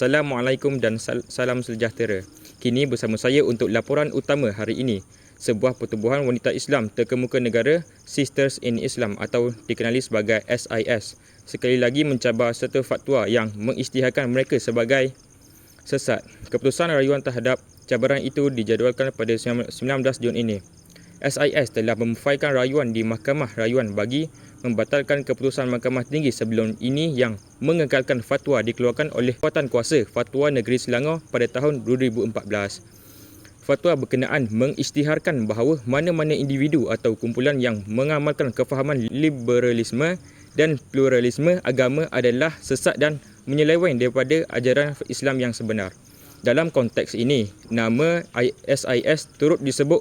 Assalamualaikum dan sal- salam sejahtera. Kini bersama saya untuk laporan utama hari ini. Sebuah pertubuhan wanita Islam terkemuka negara Sisters in Islam atau dikenali sebagai SIS sekali lagi mencabar serta fatwa yang mengisytiharkan mereka sebagai sesat. Keputusan rayuan terhadap cabaran itu dijadualkan pada 19 Jun ini. SIS telah memfailkan rayuan di Mahkamah Rayuan bagi membatalkan keputusan Mahkamah Tinggi sebelum ini yang mengekalkan fatwa dikeluarkan oleh Kuatan Kuasa Fatwa Negeri Selangor pada tahun 2014. Fatwa berkenaan mengisytiharkan bahawa mana-mana individu atau kumpulan yang mengamalkan kefahaman liberalisme dan pluralisme agama adalah sesat dan menyeleweng daripada ajaran Islam yang sebenar. Dalam konteks ini, nama SIS turut disebut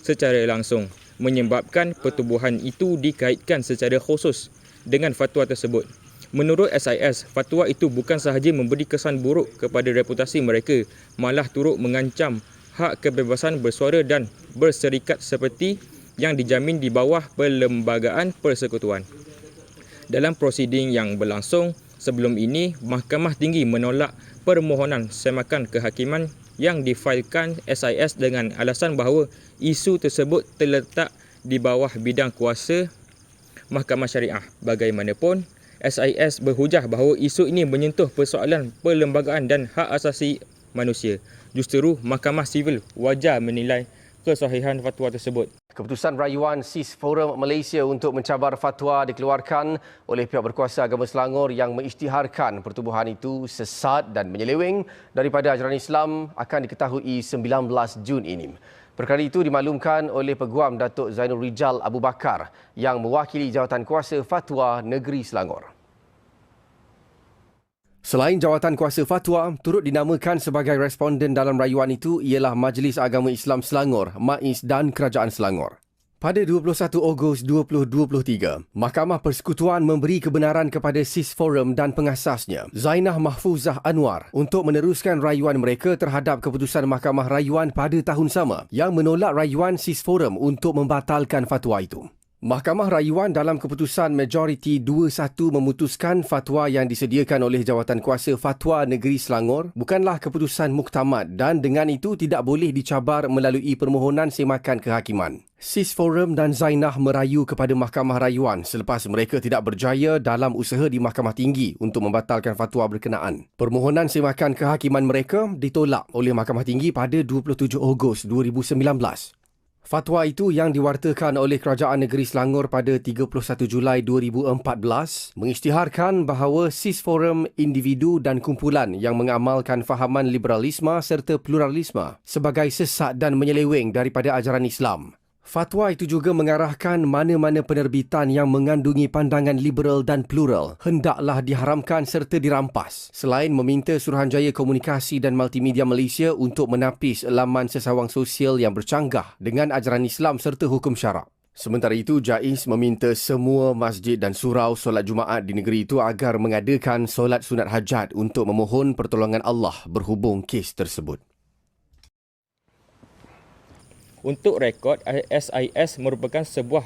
secara langsung menyebabkan pertubuhan itu dikaitkan secara khusus dengan fatwa tersebut. Menurut SIS, fatwa itu bukan sahaja memberi kesan buruk kepada reputasi mereka, malah turut mengancam hak kebebasan bersuara dan berserikat seperti yang dijamin di bawah Perlembagaan Persekutuan. Dalam prosiding yang berlangsung sebelum ini, Mahkamah Tinggi menolak permohonan semakan kehakiman yang difailkan SIS dengan alasan bahawa isu tersebut terletak di bawah bidang kuasa Mahkamah Syariah. Bagaimanapun, SIS berhujah bahawa isu ini menyentuh persoalan perlembagaan dan hak asasi manusia. Justeru Mahkamah Sivil wajar menilai kesahihan fatwa tersebut. Keputusan rayuan SIS Forum Malaysia untuk mencabar fatwa dikeluarkan oleh pihak berkuasa agama Selangor yang mengisytiharkan pertubuhan itu sesat dan menyeleweng daripada ajaran Islam akan diketahui 19 Jun ini. Perkara itu dimaklumkan oleh Peguam Datuk Zainul Rijal Abu Bakar yang mewakili jawatan kuasa fatwa negeri Selangor. Selain jawatan kuasa fatwa, turut dinamakan sebagai responden dalam rayuan itu ialah Majlis Agama Islam Selangor, MAIS dan Kerajaan Selangor. Pada 21 Ogos 2023, Mahkamah Persekutuan memberi kebenaran kepada SIS Forum dan pengasasnya, Zainah Mahfuzah Anwar, untuk meneruskan rayuan mereka terhadap keputusan Mahkamah Rayuan pada tahun sama yang menolak rayuan SIS Forum untuk membatalkan fatwa itu. Mahkamah Rayuan dalam keputusan majoriti 2-1 memutuskan fatwa yang disediakan oleh Jawatan Kuasa Fatwa Negeri Selangor bukanlah keputusan muktamad dan dengan itu tidak boleh dicabar melalui permohonan semakan kehakiman. SIS Forum dan Zainah merayu kepada Mahkamah Rayuan selepas mereka tidak berjaya dalam usaha di Mahkamah Tinggi untuk membatalkan fatwa berkenaan. Permohonan semakan kehakiman mereka ditolak oleh Mahkamah Tinggi pada 27 Ogos 2019. Fatwa itu yang diwartakan oleh Kerajaan Negeri Selangor pada 31 Julai 2014 mengisytiharkan bahawa SIS Forum individu dan kumpulan yang mengamalkan fahaman liberalisme serta pluralisme sebagai sesat dan menyeleweng daripada ajaran Islam. Fatwa itu juga mengarahkan mana-mana penerbitan yang mengandungi pandangan liberal dan plural hendaklah diharamkan serta dirampas selain meminta Suruhanjaya Komunikasi dan Multimedia Malaysia untuk menapis laman sesawang sosial yang bercanggah dengan ajaran Islam serta hukum syarak. Sementara itu, Jais meminta semua masjid dan surau solat Jumaat di negeri itu agar mengadakan solat sunat hajat untuk memohon pertolongan Allah berhubung kes tersebut. Untuk rekod, SIS merupakan sebuah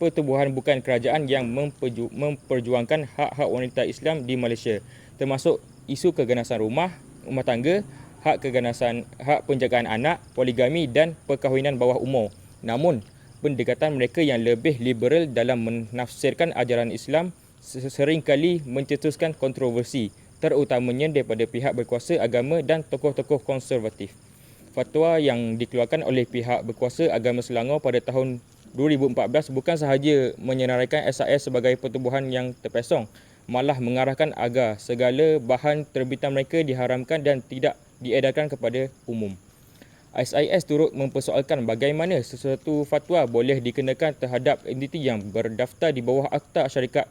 pertubuhan bukan kerajaan yang memperju- memperjuangkan hak-hak wanita Islam di Malaysia termasuk isu keganasan rumah, rumah tangga, hak keganasan, hak penjagaan anak, poligami dan perkahwinan bawah umur. Namun, pendekatan mereka yang lebih liberal dalam menafsirkan ajaran Islam seringkali mencetuskan kontroversi terutamanya daripada pihak berkuasa agama dan tokoh-tokoh konservatif fatwa yang dikeluarkan oleh pihak berkuasa agama Selangor pada tahun 2014 bukan sahaja menyenaraikan SIS sebagai pertubuhan yang terpesong, malah mengarahkan agar segala bahan terbitan mereka diharamkan dan tidak diedarkan kepada umum. SIS turut mempersoalkan bagaimana sesuatu fatwa boleh dikenakan terhadap entiti yang berdaftar di bawah Akta Syarikat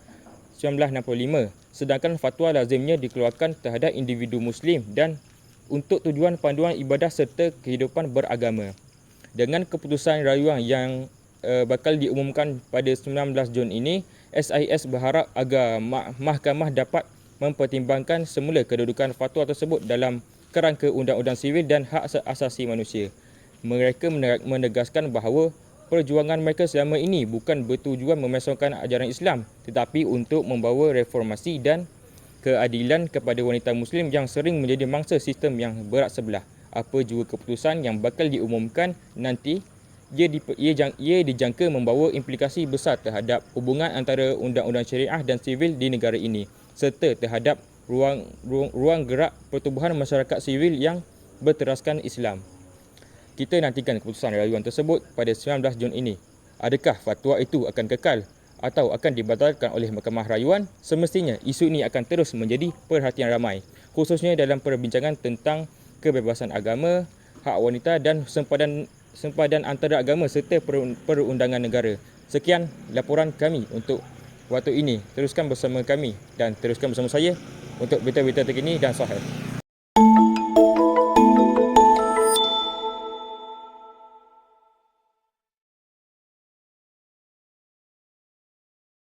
1965 sedangkan fatwa lazimnya dikeluarkan terhadap individu Muslim dan untuk tujuan panduan ibadah serta kehidupan beragama. Dengan keputusan rayuan yang uh, bakal diumumkan pada 19 Jun ini, SIS berharap agar mahkamah dapat mempertimbangkan semula kedudukan fatwa tersebut dalam kerangka undang-undang sivil dan hak asasi manusia. Mereka menegaskan bahawa perjuangan mereka selama ini bukan bertujuan memesongkan ajaran Islam tetapi untuk membawa reformasi dan keadilan kepada wanita muslim yang sering menjadi mangsa sistem yang berat sebelah. Apa juga keputusan yang bakal diumumkan nanti, ia, di, ia, jang, ia dijangka membawa implikasi besar terhadap hubungan antara undang-undang syariah dan sivil di negara ini serta terhadap ruang, ruang, ruang gerak pertubuhan masyarakat sivil yang berteraskan Islam. Kita nantikan keputusan rayuan tersebut pada 19 Jun ini. Adakah fatwa itu akan kekal atau akan dibatalkan oleh Mahkamah Rayuan? Semestinya isu ini akan terus menjadi perhatian ramai, khususnya dalam perbincangan tentang kebebasan agama, hak wanita dan sempadan sempadan antara agama serta perundangan negara. Sekian laporan kami untuk waktu ini. Teruskan bersama kami dan teruskan bersama saya untuk berita-berita terkini dan sahih.